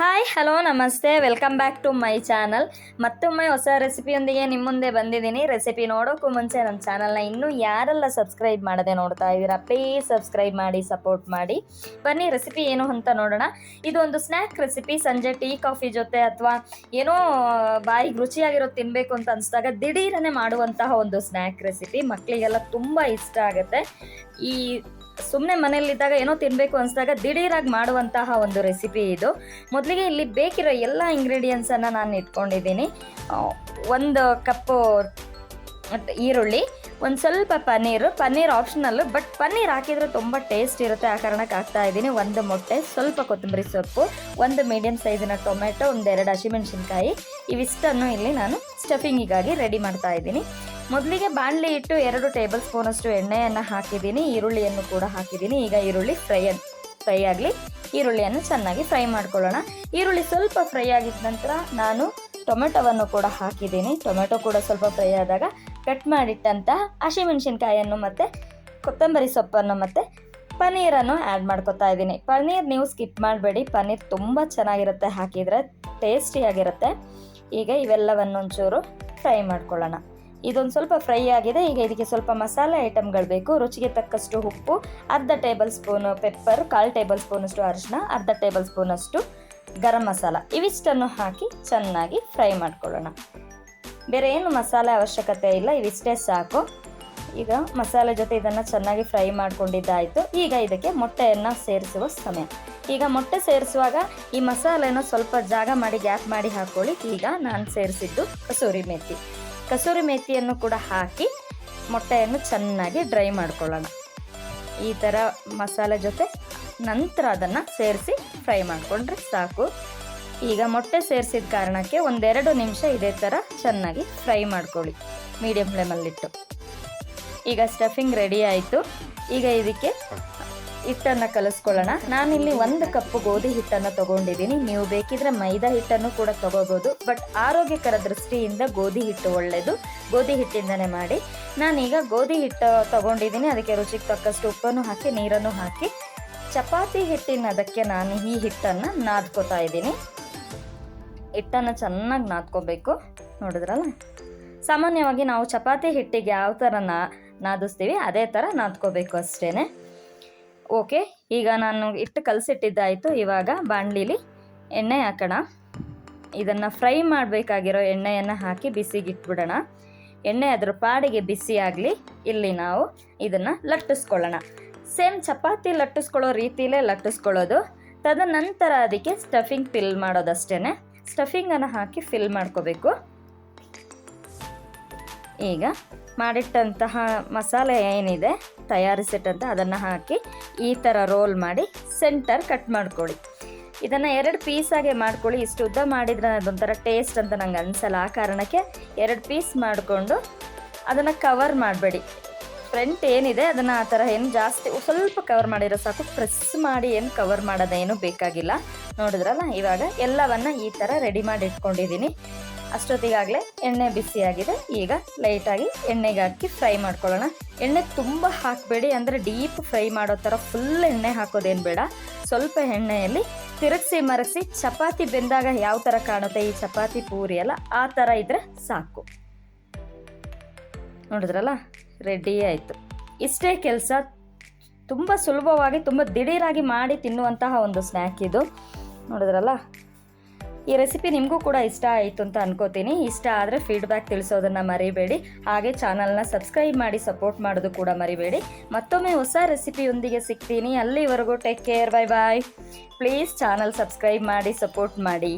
Hi hello ನಮಸ್ತೆ welcome back to my channel ಮತ್ತೊಮ್ಮೆ ಹೊಸ ರೆಸಿಪಿಯೊಂದಿಗೆ ನಿಮ್ಮ ಮುಂದೆ ಬಂದಿದ್ದೀನಿ. ರೆಸಿಪಿ ನೋಡೋಕ್ಕೂ ಮುಂಚೆ ನಮ್ಮ ಚಾನಲ್ನ ಇನ್ನೂ ಯಾರೆಲ್ಲ ಸಬ್ಸ್ಕ್ರೈಬ್ ಮಾಡದೆ ನೋಡ್ತಾ ಇದ್ದೀರಾ ಪ್ಲೀಸ್ ಸಬ್ಸ್ಕ್ರೈಬ್ ಮಾಡಿ ಸಪೋರ್ಟ್ ಮಾಡಿ. ಬನ್ನಿ ರೆಸಿಪಿ ಏನು ಅಂತ ನೋಡೋಣ. ಇದೊಂದು ಸ್ನ್ಯಾಕ್ ರೆಸಿಪಿ ಸಂಜೆ ಟೀ, ಕಾಫಿ ಜೊತೆ ಅಥವಾ ಏನೋ ಬಾಯಿಗೆ ರುಚಿಯಾಗಿರೋದು ತಿನ್ನಬೇಕು ಅಂತ ಅನಿಸಿದಾಗ ದಿಢೀರನೆ ಮಾಡುವಂತಹ ಒಂದು ಸ್ನ್ಯಾಕ್ ರೆಸಿಪಿ ಮಕ್ಕಳಿಗೆಲ್ಲ ತುಂಬ ಇಷ್ಟ ಆಗುತ್ತೆ. ಈ ಸುಮ್ಮನೆ ಮನೆಯಲ್ಲಿದ್ದಾಗ ಏನೋ ತಿನ್ನಬೇಕು ಅನಿಸಿದಾಗ ದಿಢೀರಾಗಿ ಮಾಡುವಂತಹ ಒಂದು ರೆಸಿಪಿ ಇದು. ಮೊದಲಿಗೆ ಇಲ್ಲಿ ಬೇಕಿರೋ ಎಲ್ಲ ಇಂಗ್ರೀಡಿಯೆಂಟ್ಸನ್ನು ನಾನು ಇಟ್ಕೊಂಡಿದ್ದೀನಿ. ಒಂದು ಕಪ್ಪು ಈರುಳ್ಳಿ, ಒಂದು ಸ್ವಲ್ಪ ಪನ್ನೀರು, ಪನ್ನೀರ್ ಆಪ್ಷನಲ್ಲು ಬಟ್ ಪನ್ನೀರ್ ಹಾಕಿದರೆ ತುಂಬ ಟೇಸ್ಟ್ ಇರುತ್ತೆ, ಆ ಕಾರಣಕ್ಕೆ ಹಾಕ್ತಾ ಇದ್ದೀನಿ. ಒಂದು ಮೊಟ್ಟೆ, ಸ್ವಲ್ಪ ಕೊತ್ತಂಬರಿ ಸೊಪ್ಪು, ಒಂದು ಮೀಡಿಯಮ್ ಸೈಜಿನ ಟೊಮೆಟೊ ಒಂದೆರಡು ಹಸಿಮೆಣಸಿನ್ಕಾಯಿ. ಇವಿಷ್ಟನ್ನು ಇಲ್ಲಿ ನಾನು ಸ್ಟಫಿಂಗಿಗಾಗಿ ರೆಡಿ ಮಾಡ್ತಾ ಇದ್ದೀನಿ. ಮೊದಲಿಗೆ ಬಾಣಲಿ ಇಟ್ಟು ಎರಡು ಟೇಬಲ್ ಸ್ಪೂನಷ್ಟು ಎಣ್ಣೆಯನ್ನು ಹಾಕಿದ್ದೀನಿ. ಈರುಳ್ಳಿಯನ್ನು ಕೂಡ ಹಾಕಿದ್ದೀನಿ. ಈಗ ಈರುಳ್ಳಿ ಫ್ರೈ ಫ್ರೈ ಆಗಲಿ. ಈರುಳ್ಳಿಯನ್ನು ಚೆನ್ನಾಗಿ ಫ್ರೈ ಮಾಡ್ಕೊಳ್ಳೋಣ. ಈರುಳ್ಳಿ ಸ್ವಲ್ಪ ಫ್ರೈ ಆಗಿದ ನಂತರ ನಾನು ಟೊಮೆಟೊವನ್ನು ಕೂಡ ಹಾಕಿದ್ದೀನಿ. ಟೊಮೆಟೊ ಕೂಡ ಸ್ವಲ್ಪ ಫ್ರೈ ಆದಾಗ ಕಟ್ ಮಾಡಿಟ್ಟಂತಹ ಹಸಿಮೆಣಸಿನ್ಕಾಯನ್ನು ಮತ್ತು ಕೊತ್ತಂಬರಿ ಸೊಪ್ಪನ್ನು ಮತ್ತು ಪನ್ನೀರನ್ನು ಆ್ಯಡ್ ಮಾಡ್ಕೊತಾ ಇದ್ದೀನಿ. ಪನ್ನೀರ್ ನೀವು ಸ್ಕಿಪ್ ಮಾಡಬೇಡಿ. ಪನ್ನೀರ್ ತುಂಬ ಚೆನ್ನಾಗಿರುತ್ತೆ. ಹಾಕಿದರೆ ಟೇಸ್ಟಿಯಾಗಿರುತ್ತೆ. ಈಗ ಇವೆಲ್ಲವನ್ನು ಒಂಚೂರು ಫ್ರೈ ಮಾಡ್ಕೊಳ್ಳೋಣ. ಇದೊಂದು ಸ್ವಲ್ಪ ಫ್ರೈ ಆಗಿದೆ. ಈಗ ಇದಕ್ಕೆ ಸ್ವಲ್ಪ ಮಸಾಲೆ ಐಟಮ್ಗಳು ಬೇಕು. ರುಚಿಗೆ ತಕ್ಕಷ್ಟು ಉಪ್ಪು, ಅರ್ಧ ಟೇಬಲ್ ಸ್ಪೂನ್ ಪೆಪ್ಪರ್, ಕಾಲು ಟೇಬಲ್ ಸ್ಪೂನಷ್ಟು ಅರಿಶಿನ ಅರ್ಧ ಟೇಬಲ್ ಸ್ಪೂನಷ್ಟು ಗರಂ ಮಸಾಲ. ಇವಿಷ್ಟನ್ನು ಹಾಕಿ ಚೆನ್ನಾಗಿ ಫ್ರೈ ಮಾಡ್ಕೊಳ್ಳೋಣ. ಬೇರೆ ಏನು ಮಸಾಲೆ ಅವಶ್ಯಕತೆ ಇಲ್ಲ. ಇವಿಷ್ಟೇ ಸಾಕು. ಈಗ ಮಸಾಲೆ ಜೊತೆ ಇದನ್ನು ಚೆನ್ನಾಗಿ ಫ್ರೈ ಮಾಡ್ಕೊಂಡಿದ್ದಾಯಿತು. ಈಗ ಇದಕ್ಕೆ ಮೊಟ್ಟೆಯನ್ನು ಸೇರಿಸುವ ಸಮಯ. ಈಗ ಮೊಟ್ಟೆ ಸೇರಿಸುವಾಗ ಈ ಮಸಾಲೆನ ಸ್ವಲ್ಪ ಜಾಗ ಮಾಡಿ, ಗ್ಯಾಪ್ ಮಾಡಿ ಹಾಕ್ಕೊಳ್ಳಿ ಈಗ ನಾನು ಸೇರಿಸಿದ್ದು ಕಸೂರಿ ಮೇಥಿ ಕಸೂರಿ ಮೇಥಿಯನ್ನು ಕೂಡ ಹಾಕಿ ಮೊಟ್ಟೆಯನ್ನು ಚೆನ್ನಾಗಿ ಡ್ರೈ ಮಾಡ್ಕೊಳ್ಳೋಣ. ಈ ಥರ ಮಸಾಲೆ ಜೊತೆ ನಂತರ ಅದನ್ನು ಸೇರಿಸಿ ಫ್ರೈ ಮಾಡಿಕೊಂಡ್ರೆ ಸಾಕು. ಈಗ ಮೊಟ್ಟೆ ಸೇರಿಸಿದ ಕಾರಣಕ್ಕೆ ಒಂದೆರಡು ನಿಮಿಷ ಇದೇ ಥರ ಚೆನ್ನಾಗಿ ಫ್ರೈ ಮಾಡ್ಕೊಳ್ಳಿ. ಮೀಡಿಯಮ್ ಫ್ಲೇಮಲ್ಲಿಟ್ಟು. ಈಗ ಸ್ಟಫಿಂಗ್ ರೆಡಿ ಆಯಿತು. ಈಗ ಇದಕ್ಕೆ ಹಿಟ್ಟನ್ನು ಕಲಿಸ್ಕೊಳ್ಳೋಣ. ನಾನಿಲ್ಲಿ ಒಂದು ಕಪ್ಪು ಗೋಧಿ ಹಿಟ್ಟನ್ನು ತಗೊಂಡಿದ್ದೀನಿ. ನೀವು ಬೇಕಿದ್ರೆ ಮೈದಾ ಹಿಟ್ಟನ್ನು ಕೂಡ ತಗೋಬೋದು. ಬಟ್ ಆರೋಗ್ಯಕರ ದೃಷ್ಟಿಯಿಂದ ಗೋಧಿ ಹಿಟ್ಟು ಒಳ್ಳೆಯದು ಗೋಧಿ ಹಿಟ್ಟಿಂದನೇ ಮಾಡಿ. ನಾನೀಗ ಗೋಧಿ ಹಿಟ್ಟು ತಗೊಂಡಿದ್ದೀನಿ. ಅದಕ್ಕೆ ರುಚಿಗೆ ತಕ್ಕಷ್ಟು ಉಪ್ಪನ್ನು ಹಾಕಿ, ನೀರನ್ನು ಹಾಕಿ. ಚಪಾತಿ ಹಿಟ್ಟಿನ ಅದಕ್ಕೆ ನಾನು ಈ ಹಿಟ್ಟನ್ನು ನಾದ್ಕೋತಾ ಇದ್ದೀನಿ. ಹಿಟ್ಟನ್ನು ಚೆನ್ನಾಗಿ ನಾದ್ಕೋಬೇಕು. ನೋಡಿದ್ರಲ್ಲ? ಸಾಮಾನ್ಯವಾಗಿ ನಾವು ಚಪಾತಿ ಹಿಟ್ಟಿಗೆ ಯಾವ ಥರ ನಾ ನಾದಿಸ್ತೀವಿ, ಅದೇ ಥರ ನಾದ್ಕೋಬೇಕು ಅಷ್ಟೇ ಓಕೆ, ಈಗ ನಾನು ಇಟ್ಟು ಕಲಸಿಟ್ಟಿದ್ದಾಯಿತು. ಇವಾಗ ಬಾಣಲಿಲಿ ಎಣ್ಣೆ ಹಾಕೋಣ. ಇದನ್ನು ಫ್ರೈ ಮಾಡಬೇಕಾಗಿರೋ ಎಣ್ಣೆಯನ್ನು ಹಾಕಿ ಬಿಸಿಗೆ ಇಟ್ಬಿಡೋಣ ಎಣ್ಣೆ ಅದರ ಪಾಡಿಗೆ ಬಿಸಿ ಆಗಲಿ, ಇಲ್ಲಿ ನಾವು ಇದನ್ನು ಲಟ್ಟಿಸ್ಕೊಳ್ಳೋಣ. ಸೇಮ್ ಚಪಾತಿ ಲಟ್ಟಿಸ್ಕೊಳ್ಳೋ ರೀತಿಯಲ್ಲೇ ಲಟ್ಟಿಸ್ಕೊಳ್ಳೋದು. ತದನಂತರ ಅದಕ್ಕೆ ಸ್ಟಫಿಂಗ್ ಫಿಲ್ ಮಾಡೋದಷ್ಟೇ ಸ್ಟಫಿಂಗನ್ನು ಹಾಕಿ ಫಿಲ್ ಮಾಡ್ಕೋಬೇಕು. ಈಗ ಮಾಡಿಟ್ಟಂತಹ ಮಸಾಲೆ ಏನಿದೆ, ತಯಾರಿಸಿಟ್ಟಂತ ಅದನ್ನು ಹಾಕಿ ಈ ಥರ ರೋಲ್ ಮಾಡಿ ಸೆಂಟರ್ ಕಟ್ ಮಾಡ್ಕೊಳ್ಳಿ. ಇದನ್ನು ಎರಡು ಪೀಸಾಗೆ ಮಾಡ್ಕೊಳ್ಳಿ. ಇಷ್ಟು ಉದ್ದ ಮಾಡಿದರೆ ಅದೊಂಥರ ಟೇಸ್ಟ್ ಅಂತ ನಂಗೆ ಅನಿಸಲ್ಲ. ಆ ಕಾರಣಕ್ಕೆ ಎರಡು ಪೀಸ್ ಮಾಡಿಕೊಂಡು ಅದನ್ನು ಕವರ್ ಮಾಡಬೇಡಿ. ಫ್ರಂಟ್ ಏನಿದೆ, ಅದನ್ನು ಆ ಥರ ಏನು ಜಾಸ್ತಿ, ಸ್ವಲ್ಪ ಕವರ್ ಮಾಡಿರೋ ಸಾಕು. ಪ್ರೆಸ್ ಮಾಡಿ ಏನು ಕವರ್ ಮಾಡೋದೇನು ಬೇಕಾಗಿಲ್ಲ. ನೋಡಿದ್ರಲ್ಲ, ಇವಾಗ ಎಲ್ಲವನ್ನು ಈ ಥರ ರೆಡಿ ಮಾಡಿ ಇಟ್ಕೊಂಡಿದ್ದೀನಿ. ಅಷ್ಟೊತ್ತಿಗಾಗಲೇ ಎಣ್ಣೆ ಬಿಸಿಯಾಗಿದೆ. ಈಗ ಲೈಟಾಗಿ ಎಣ್ಣೆಗೆ ಹಾಕಿ ಫ್ರೈ ಮಾಡ್ಕೊಳ್ಳೋಣ. ಎಣ್ಣೆ ತುಂಬ ಹಾಕಬೇಡಿ, ಅಂದರೆ ಡೀಪ್ ಫ್ರೈ ಮಾಡೋ ಥರ ಫುಲ್ ಎಣ್ಣೆ ಹಾಕೋದೇನು ಬೇಡ. ಸ್ವಲ್ಪ ಎಣ್ಣೆಯಲ್ಲಿ ತಿರುಗಿಸಿ ಮರಗಿಸಿ ಚಪಾತಿ ಬೆಂದಾಗ ಯಾವ ಥರ ಕಾಣುತ್ತೆ ಈ ಚಪಾತಿ ಪೂರಿ ಎಲ್ಲ, ಆ ಥರ ಇದ್ದರೆ ಸಾಕು. ನೋಡಿದ್ರಲ್ಲ? ರೆಡಿ ಆಯಿತು. ಇಷ್ಟೇ ಕೆಲಸ, ತುಂಬ ಸುಲಭವಾಗಿ, ತುಂಬ ದಿಢೀರಾಗಿ ಮಾಡಿ ತಿನ್ನುವಂತಹ ಒಂದು ಸ್ನ್ಯಾಕ್ ಇದು. ನೋಡಿದ್ರಲ್ಲ? ಈ ರೆಸಿಪಿ ನಿಮಗೂ ಕೂಡ ಇಷ್ಟ ಆಯಿತು ಅಂತ ಅನ್ಕೋತೀನಿ. ಇಷ್ಟ ಆದರೆ ಫೀಡ್ಬ್ಯಾಕ್ ತಿಳಿಸೋದನ್ನು ಮರಿಬೇಡಿ. ಹಾಗೆ ಚಾನಲ್ನ ಸಬ್ಸ್ಕ್ರೈಬ್ ಮಾಡಿ ಸಪೋರ್ಟ್ ಮಾಡೋದು ಕೂಡ ಮರಿಬೇಡಿ. ಮತ್ತೊಮ್ಮೆ ಹೊಸ ರೆಸಿಪಿಯೊಂದಿಗೆ ಸಿಗ್ತೀನಿ. ಅಲ್ಲಿವರೆಗೂ take care bye bye please channel subscribe ಮಾಡಿ ಸಪೋರ್ಟ್ ಮಾಡಿ.